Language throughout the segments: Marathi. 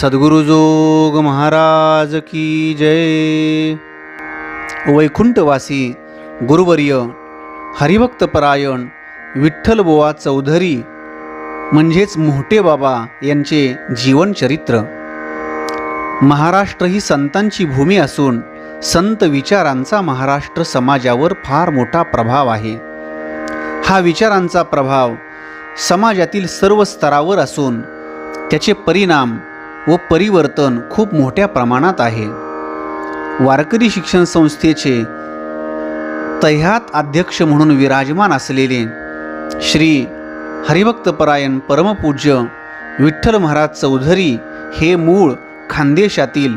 सद्गुरुजोग महाराज की जय। वैकुंठवासी गुरुवर्य हरिभक्तपरायण विठ्ठलबुवा चौधरी म्हणजेच मोठे बाबा यांचे जीवनचरित्र महाराष्ट्र ही संतांची भूमी असून संत विचारांचा महाराष्ट्र समाजावर फार मोठा प्रभाव आहे. हा विचारांचा प्रभाव समाजातील सर्व स्तरावर असून त्याचे परिणाम व परिवर्तन खूप मोठ्या प्रमाणात आहे. वारकरी शिक्षण संस्थेचे तह्यात अध्यक्ष म्हणून विराजमान असलेले श्री हरिभक्तपरायण परमपूज्य विठ्ठल महाराज चौधरी हे मूळ खानदेशातील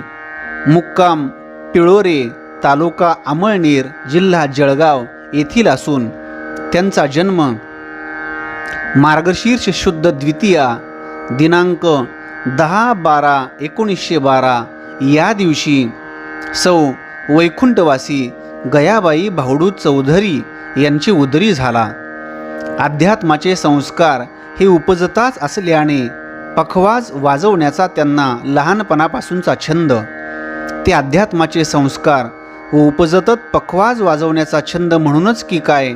मुक्काम पिळोरे तालुका अमळनेर जिल्हा जळगाव येथील असून त्यांचा जन्म मार्गशीर्ष शुद्ध द्वितीया दिनांक दहा बारा एकोणीसशे बारा या दिवशी सौ वैकुंठवासी गयाबाई भावडू चौधरी यांची उदरी झाला. अध्यात्माचे संस्कार हे उपजताच असल्याने पखवाज वाजवण्याचा त्यांना लहानपणापासूनचा छंद. ते अध्यात्माचे संस्कार व उपजतत पखवाज वाजवण्याचा छंद म्हणूनच की काय?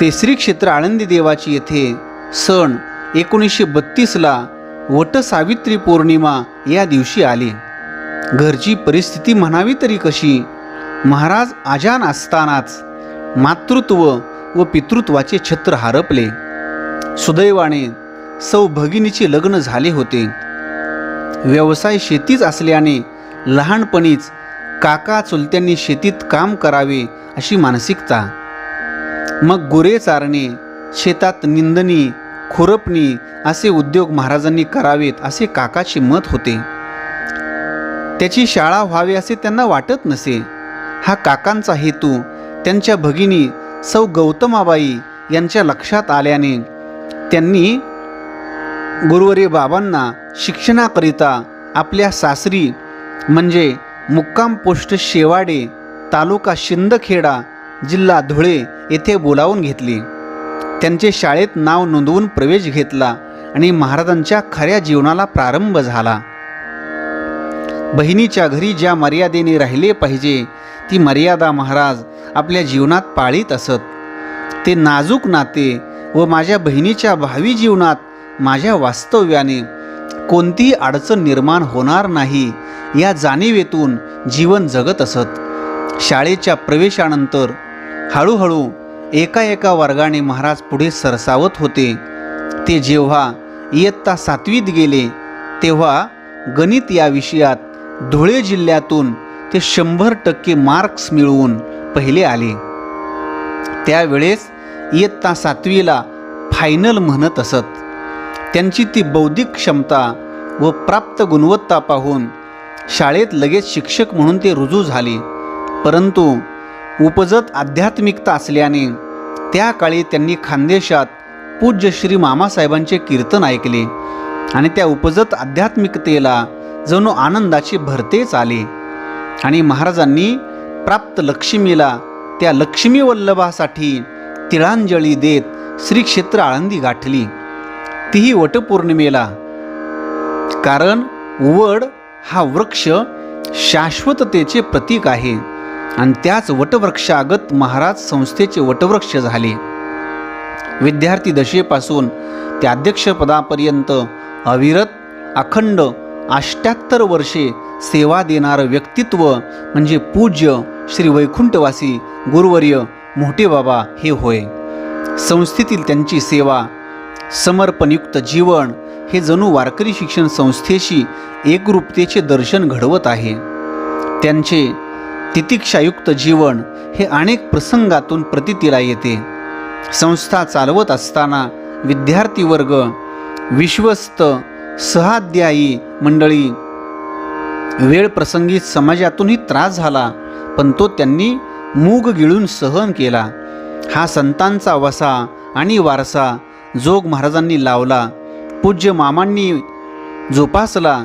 ते श्री क्षेत्र आळंदी देवाची येथे सण एकोणीसशे बत्तीसला वटसावित्री पौर्णिमा या दिवशी आली. घरची परिस्थिती म्हणावी तरी कशी? महाराज आजान असतानाच मातृत्व व पितृत्वाचे छत्र हरपले. सुदैवाने सौ भगिनीचे लग्न झाले होते. व्यवसाय शेतीच असल्याने लहानपणीच काका चुलत्यांनी शेतीत काम करावे अशी मानसिकता. मग गुरे चारणे शेतात निंदणी खुरपणी असे उद्योग महाराजांनी करावेत असे काकाचे मत होते. त्याची शाळा व्हावी असे त्यांना वाटत नसे. हा काकांचा हेतू त्यांच्या भगिनी सौ गौतमाबाई यांच्या लक्षात आल्याने त्यांनी गुरुवरे बाबांना शिक्षणाकरिता आपल्या सासरी म्हणजे मुक्काम पोस्ट शेवाडे तालुका शिंदखेडा जिल्हा धुळे येथे बोलावून घेतले. त्यांचे शाळेत नाव नोंदवून प्रवेश घेतला आणि महाराजांच्या खऱ्या जीवनाला प्रारंभ झाला. बहिणीच्या घरी ज्या मर्यादेने राहिले पाहिजे ती मर्यादा महाराज आपल्या जीवनात पाळीत असत. ते नाजूक नाते व माझ्या बहिणीच्या भावी जीवनात माझ्या वास्तव्याने कोणतीही अडचण निर्माण होणार नाही या जाणीवेतून जीवन जगत असत. शाळेच्या प्रवेशानंतर हळूहळू एका एका वर्गाने महाराज पुढे सरसावत होते. ते जेव्हा इयत्ता सातवीत गेले तेव्हा गणित या विषयात धुळे जिल्ह्यातून ते शंभर टक्के मार्क्स मिळवून पहिले आले. त्यावेळेस इयत्ता सातवीला फायनल म्हणत असत. त्यांची ती बौद्धिक क्षमता व प्राप्त गुणवत्ता पाहून शाळेत लगेच शिक्षक म्हणून ते रुजू झाले. परंतु उपजत आध्यात्मिकता असल्याने त्या काळी त्यांनी खानदेशात पूज्य श्री मामासाहेबांचे कीर्तन ऐकले आणि त्या उपजत आध्यात्मिकतेला जणू आनंदाचे भरतेच आले. आणि महाराजांनी प्राप्त लक्ष्मीला त्या लक्ष्मी वल्लभासाठी तिळांजली देत श्री क्षेत्र आळंदी गाठली. तीही वटपौर्णिमेला. कारण वड हा वृक्ष शाश्वततेचे प्रतीक आहे. आणि त्याच वटवृक्षागत महाराज संस्थेचे वटवृक्ष झाले. विद्यार्थी दशेपासून ते अध्यक्षपदापर्यंत अविरत अखंड अष्ट्याहत्तर वर्षे सेवा देणारं व्यक्तित्व म्हणजे पूज्य श्री वैकुंठवासी गुरुवर्य मोठे बाबा हे होय. संस्थेतील त्यांची सेवा समर्पणयुक्त जीवन हे जणू वारकरी शिक्षण संस्थेशी एकरूपतेचे दर्शन घडवत आहे. त्यांचे तितिक्षायुक्त जीवन हे अनेक प्रसंगातून प्रतीतीला येते. संस्था चालवत असताना विद्यार्थी वर्ग विश्वस्त सहाध्यायी मंडळी वेळ प्रसंगी समाजातूनही त्रास झाला पण तो त्यांनी मूग गिळून सहन केला. हा संतांचा वसा आणि वारसा जोग महाराजांनी लावला पूज्य मामांनी जोपासला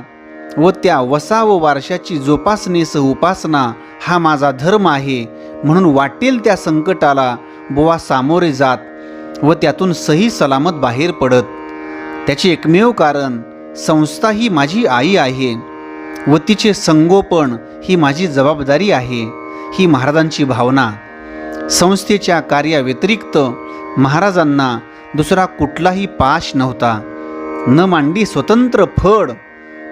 व त्या वसा व वारशाची जोपासनेसह उपासना हा माझा धर्म आहे म्हणून वाटेल त्या संकटाला बुवा सामोरे जात व त्यातून सही सलामत बाहेर पडत. त्याचे एकमेव कारण संस्था ही माझी आई आहे व तिचे संगोपन ही माझी जबाबदारी आहे ही महाराजांची भावना. संस्थेच्या कार्याव्यतिरिक्त महाराजांना दुसरा कुठलाही पाश नव्हता. न मांडी स्वतंत्र फड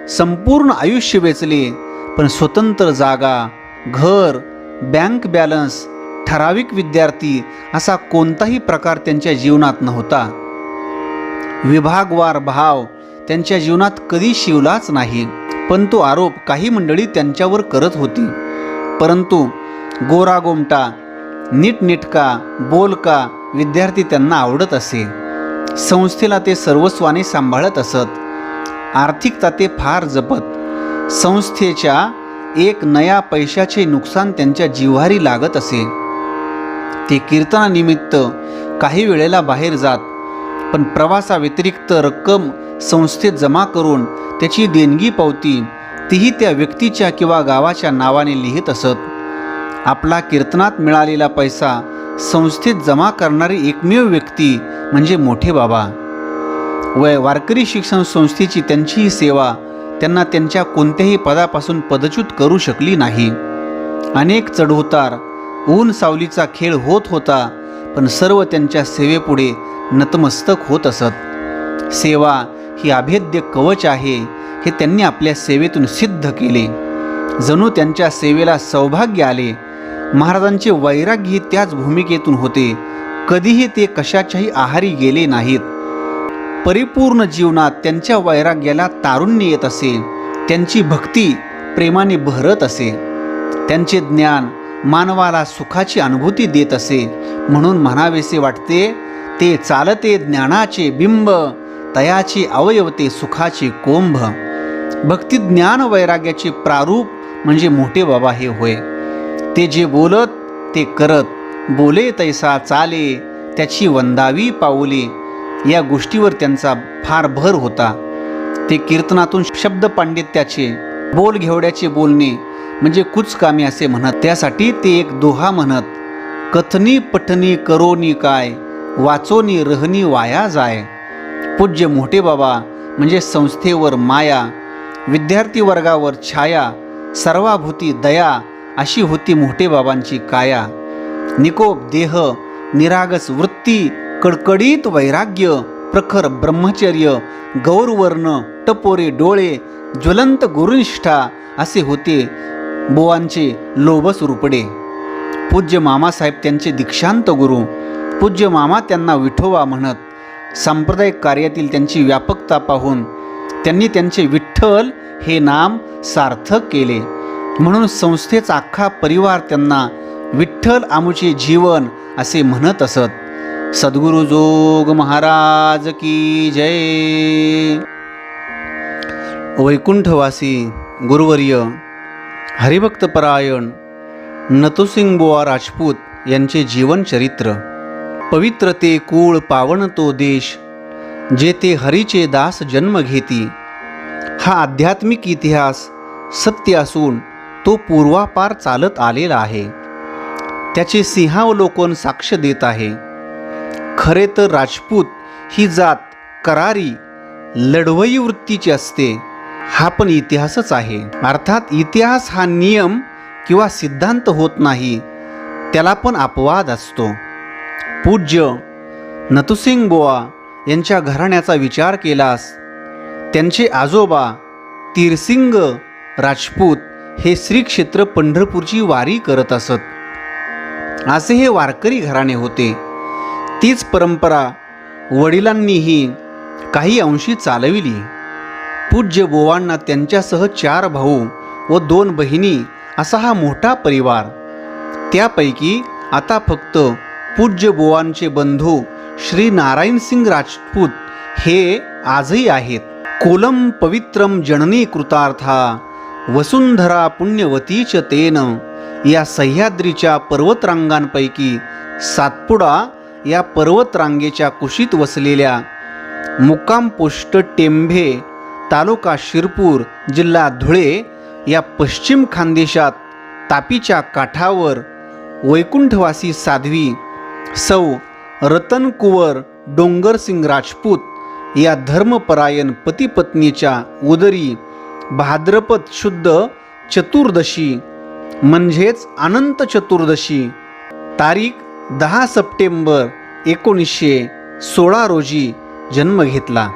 संपूर्ण आयुष्य वेचले पण स्वतंत्र जागा घर बँक बॅलन्स ठराविक विद्यार्थी असा कोणताही प्रकार त्यांच्या जीवनात नव्हता. विभागवार भाव त्यांच्या जीवनात कधी शिवलाच नाही पण तो आरोप काही मंडळी त्यांच्यावर करत होती. परंतु गोरा गोमटा नीटनेटका बोलका विद्यार्थी त्यांना आवडत असे. संस्थेला ते सर्वस्वाने सांभाळत असत. आर्थिकता ते फार जपत. संस्थेच्या एक नया पैशाचे नुकसान त्यांच्या जिव्हारी लागत असे. ते कीर्तनानिमित्त काही वेळेला बाहेर जात पण प्रवासाव्यतिरिक्त रक्कम संस्थेत जमा करून त्याची देणगी पावती तीही त्या व्यक्तीच्या किंवा गावाच्या नावाने लिहित असत. आपला कीर्तनात मिळालेला पैसा संस्थेत जमा करणारी एकमेव व्यक्ती म्हणजे मोठे बाबा. वय वारकरी शिक्षण संस्थेची त्यांची ही सेवा त्यांना त्यांच्या कोणत्याही पदापासून पदच्युत करू शकली नाही. अनेक चढउतार ऊन सावलीचा खेळ होत होता पण सर्व त्यांच्या सेवेपुढे नतमस्तक होत असत. सेवा ही अभेद्य कवच आहे हे त्यांनी आपल्या सेवेतून सिद्ध केले. जणू त्यांच्या सेवेला सौभाग्य आले. महाराजांचे वैराग्यही त्याच भूमिकेतून होते. कधीही ते कशाच्याही आहारी गेले नाहीत. परिपूर्ण जीवनात त्यांच्या वैराग्याला तारुण्य येत असे त्यांची भक्ती प्रेमाने बहरत असे त्यांचे ज्ञान मानवाला सुखाची अनुभूती देत असे म्हणून म्हणावेसे वाटते ते चालते ज्ञानाचे बिंब तयाचे अवयवते सुखाचे कोंभ भक्ती ज्ञान वैराग्याचे प्रारूप म्हणजे मोठे बाबा हे होय. ते जे बोलत ते करत बोले तैसा चाले त्याची वंदावी पाऊले. या गोष्टीवर त्यांचा फार भर होता. ते कीर्तनातून शब्द पांडित्याचे बोल घेवड्याचे बोलणे म्हणजे कुचकामी असे म्हणत. त्यासाठी ते एक दोहा म्हणत कथनी पठनी करोनी काय वाचोनी रहनी वाया जाय. पूज्य मोठे बाबा म्हणजे संस्थेवर माया विद्यार्थी वर्गावर छाया सर्वाभूती दया अशी होती मोठे बाबांची काया. निकोप देह निरागस वृत्ती कडकडीत वैराग्य प्रखर ब्रह्मचर्य गौरवर्ण टपोरे डोळे ज्वलंत गुरुनिष्ठा असे होते बोवांचे लोभस रुपडे पूज्य मामासाहेब त्यांचे दीक्षांत गुरु. पूज्य मामा त्यांना विठोबा म्हणत सांप्रदायिक कार्यातील त्यांची व्यापकता पाहून त्यांनी त्यांचे विठ्ठल हे नाम सार्थक केले. म्हणून संस्थेचा अख्खा परिवार त्यांना विठ्ठल आमुचे जीवन असे म्हणत असत. सद्गुरु जोग महाराज की जय। वैकुंठवासी गुरुवर्य हरिभक्तपरायण नतुसिंग बुवा राजपूत यांचे जीवनचरित्र पवित्र ते कुळ पावन तो देश जेथे हरीचे दास जन्म घेती। हा आध्यात्मिक इतिहास सत्य असून तो पूर्वापार चालत आलेला आहे। त्याचे सिंहावलोकन साक्ष देत आहे। खरे तर राजपूत ही जात करारी लढवई वृत्तीची असते. हा पण इतिहासच आहे. अर्थात इतिहास हा नियम किंवा सिद्धांत होत नाही. त्याला पण अपवाद असतो. पूज्य नतुसिंग बोआ यांच्या घराण्याचा विचार केलास. त्यांचे आजोबा तीरसिंग राजपूत हे श्री क्षेत्र पंढरपूरची वारी करत असत. असे हे वारकरी घराणे होते. तीच परंपरा वडिलांनीही काही अंशी चालविली. पूज्य बोवांना त्यांच्यासह चार भाऊ व दोन बहिणी असा हा मोठा परिवार. त्यापैकी आता फक्त पूज्य बोवांचे बंधू श्री नारायण सिंग राजपूत हे आजही आहेत. कोलम पवित्रम जननी कृतार्था वसुंधरा पुण्यवती च तेन या सह्याद्रीच्या पर्वतरांगांपैकी सातपुडा या पर्वतरांगेच्या कुशीत वसलेल्या मुक्काम पोस्ट टेंभे तालुका शिरपूर जिल्हा धुळे या पश्चिम खानदेशात तापीच्या काठावर वैकुंठवासी साध्वी सौ रतन कुंवर डोंगरसिंग राजपूत या धर्मपरायण पतीपत्नीच्या उदरी भाद्रपद शुद्ध चतुर्दशी म्हणजेच अनंत चतुर्दशी तारीख दहा सप्टेंबर एकोणीसशे सोळा रोजी जन्म घेतला.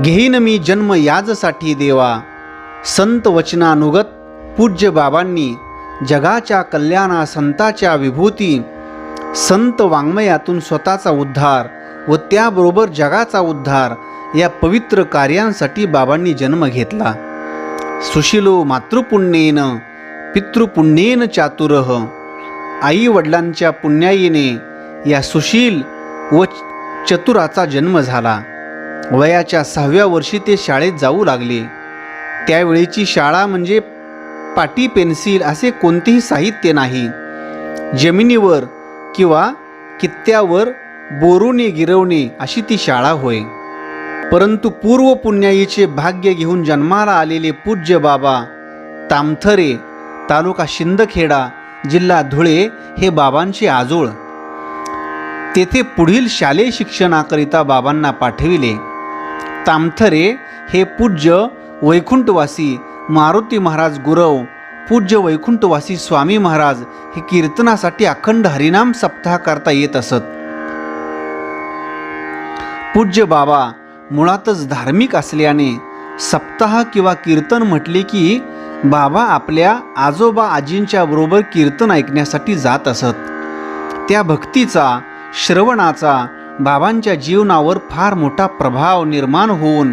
घेईन मी जन्म याजसाठी देवा संत वचनानुगत पूज्य बाबांनी जगाच्या कल्याणा संताच्या विभूती संत वाङ्मयातून स्वतःचा उद्धार व त्याबरोबर जगाचा उद्धार या पवित्र कार्यांसाठी बाबांनी जन्म घेतला. सुशिलो मातृपुण्येन पितृपुण्येन चातुरह आई वडिलांच्या पुण्याईने या सुशील व चतुराचा जन्म झाला. वयाच्या सहाव्या वर्षी ते शाळेत जाऊ लागले. त्यावेळेची शाळा म्हणजे पाटी पेन्सिल असे कोणतेही साहित्य नाही. जमिनीवर किंवा कित्त्यावर बोरुने गिरवणे अशी ती शाळा होय. परंतु पूर्व पुण्याईचे भाग्य घेऊन जन्माला आलेले पूज्य बाबा तामथरे तालुका शिंदखेडा जिल्हा धुळे हे बाबांचे आजोळ. तेथे पुढील शालेय शिक्षणाकरिता बाबांना पाठविले. तामथरे हे पूज्य वैकुंठवासी मारुती महाराज गुरव पूज्य वैकुंठवासी स्वामी महाराज हे कीर्तनासाठी अखंड हरिनाम सप्ताह करता येत असत. पूज्य बाबा मुळातच धार्मिक असल्याने सप्ताह किंवा कीर्तन म्हटले की बाबा आपल्या आजोबा आजींच्या बरोबर कीर्तन ऐकण्यासाठी जात असत. त्या भक्तीचा श्रवणाचा बाबांच्या जीवनावर फार मोठा प्रभाव निर्माण होऊन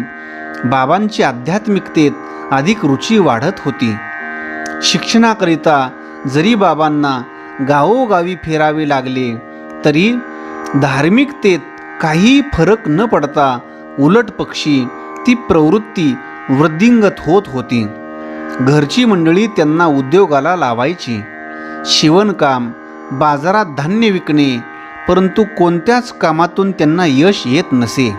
बाबांची आध्यात्मिकतेत अधिक रुची वाढत होती. शिक्षणाकरिता जरी बाबांना गावोगावी फिरावे लागले तरी धार्मिकतेत काही फरक न पडता उलट पक्षी ती प्रवृत्ती वृद्धिंगत होत होती. घरची मंडळी त्यांना उद्योगाला लावायची. शिवणकाम बाजारात धान्य विकणे परंतु कोणत्याच कामातून त्यांना यश येत नसे.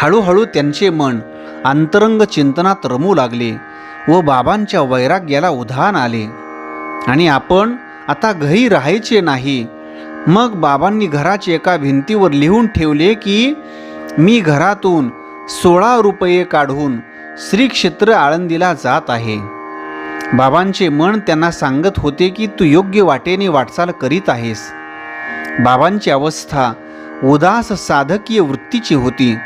हळूहळू त्यांचे मन अंतरंग चिंतनात रमू लागले व बाबांच्या वैराग्याला उधाण आले. आणि आपण आता घरी राहायचे नाही. मग बाबांनी घराच्या एका भिंतीवर लिहून ठेवले की मी घरातून सोळा रुपये काढून श्री क्षेत्र आळंदीला जात आहे. बाबांचे मन त्यांना सांगत होते की तू योग्य वाटेने वाटचाल करीत आहेस. बाबांची अवस्था उदास साधकीय वृत्तीची होती.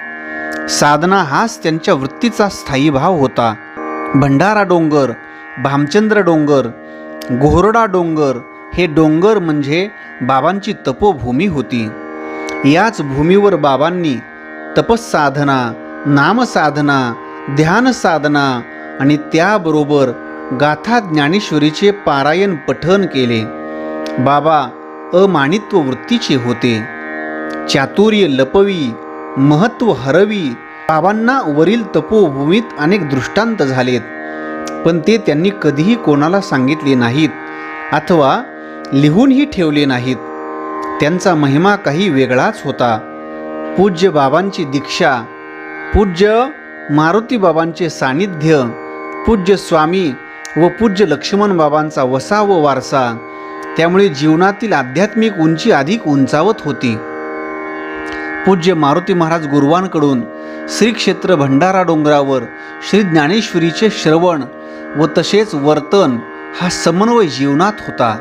साधना हाच त्यांच्या वृत्तीचा स्थायी भाव होता. भंडारा डोंगर भामचंद्र डोंगर गोहरडा डोंगर हे डोंगर म्हणजे बाबांची तपोभूमी होती. याच भूमीवर बाबांनी तपसाधना नामसाधना ध्यान साधना आणि त्याबरोबर गाथा ज्ञानेश्वरीचे पारायण पठन केले. बाबा अमानित्व वृत्तीचे होते. चातुर्य लपवी महत्त्व हरवी बाबांना वरील तपोभूमीत अनेक दृष्टांत झालेत. पण ते त्यांनी कधीही कोणाला सांगितले नाहीत अथवा लिहूनही ठेवले नाहीत. त्यांचा महिमा काही वेगळाच होता. पूज्य बाबांची दीक्षा पूज्य मारुती बाबांचे सानिध्य पूज्य स्वामी व पूज्य लक्ष्मण बाबांचा वसा व वारसा त्यामुळे जीवनातील आध्यात्मिक उंची अधिक उंचावत होती. पूज्य मारुती महाराज गुरुवांकडून श्री क्षेत्र भंडारा डोंगरावर श्री ज्ञानेश्वरीचे श्रवण व तसेच वर्तन हा समन्वय जीवनात होता.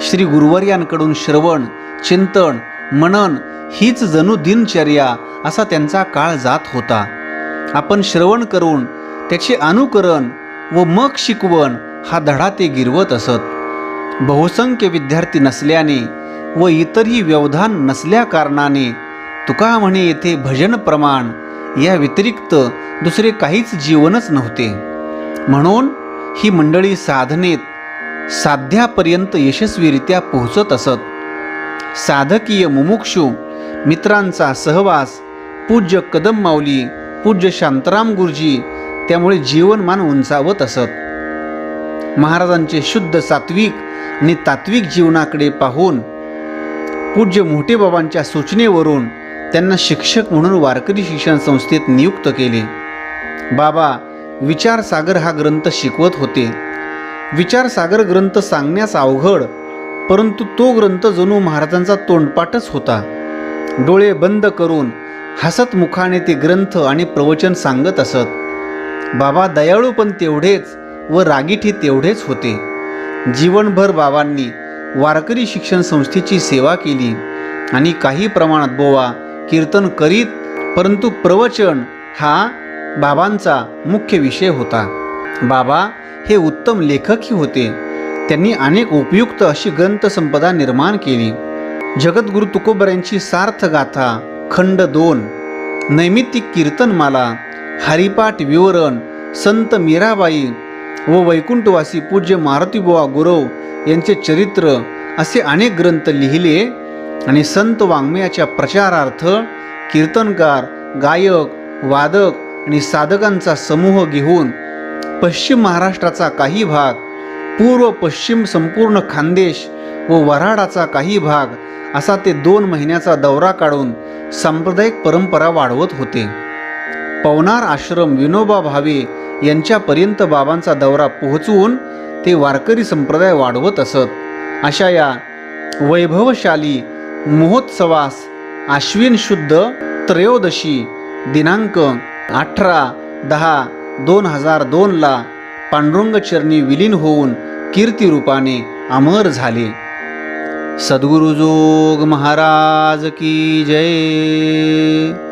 श्री गुरुवर्यांकडून श्रवण चिंतन मनन हीच जणू दिनचर्या असा त्यांचा काळ जात होता. आपण श्रवण करून त्याचे अनुकरण व मग शिकवण हा धडा ते गिरवत असत. बहुसंख्य विद्यार्थी नसल्याने व इतरही व्यवधान नसल्या कारणाने तुका म्हणे येथे भजन प्रमाण या व्यतिरिक्त दुसरे काहीच जीवनच नव्हते. म्हणून ही मंडळी साधनेत साध्यापर्यंत यशस्वीरित्या पोहोचत असत. साधकीय मुमुक्षू मित्रांचा सहवास पूज्य कदम माऊली पूज्य शांताराम गुरुजी त्यामुळे जीवनमान उंचावत असत. महाराजांचे शुद्ध सात्विक आणि तात्विक जीवनाकडे पाहून पूज्य मोठे बाबांच्या सूचनेवरून त्यांना शिक्षक म्हणून वारकरी शिक्षण संस्थेत नियुक्त केले. बाबा विचारसागर हा ग्रंथ शिकवत होते. विचारसागर ग्रंथ सांगण्यास अवघड परंतु तो ग्रंथ जणू महाराजांचा तोंडपाठच होता. डोळे बंद करून हसत मुखाने ते ग्रंथ आणि प्रवचन सांगत असत. बाबा दयाळू पण तेवढेच व रागीठी तेवढेच होते. जीवनभर बाबांनी वारकरी शिक्षण संस्थेची सेवा केली आणि काही प्रमाणात बोवा कीर्तन करीत परंतु प्रवचन हा बाबांचा मुख्य विषय होता. बाबा हे उत्तम लेखकही होते. त्यांनी अनेक उपयुक्त अशी ग्रंथसंपदा निर्माण केली. जगद्गुरु तुकोबऱ्यांची सार्थ गाथा खंड दोन. नैमित्तिक कीर्तनमाला हरिपाठ विवरण संत मीराबाई व वैकुंठवासी पूज्य मारुतीबुवा गुरव यांचे चरित्र असे अनेक ग्रंथ लिहिले आणि संत वाङ्मयाच्या प्रचारार्थ कीर्तनकार गायक वादक आणि साधकांचा समूह घेऊन पश्चिम महाराष्ट्राचा काही भाग पूर्व पश्चिम संपूर्ण खानदेश व वऱ्हाडाचा काही भाग असा ते दोन महिन्याचा दौरा काढून सांप्रदायिक परंपरा वाढवत होते. पवनार आश्रम विनोबा भावे यांच्यापर्यंत बाबांचा दौरा पोहोचवून ते वारकरी संप्रदाय वाढवत असत. अशा या वैभवशाली महोत्सवास आश्विन शुद्ध त्रयोदशी दिनांक अठरा दहा दोन हजार दोनला पांडुरंगचरणी विलीन होऊन कीर्तिरूपाने अमर झाले. सद्गुरुजोग महाराज की जय।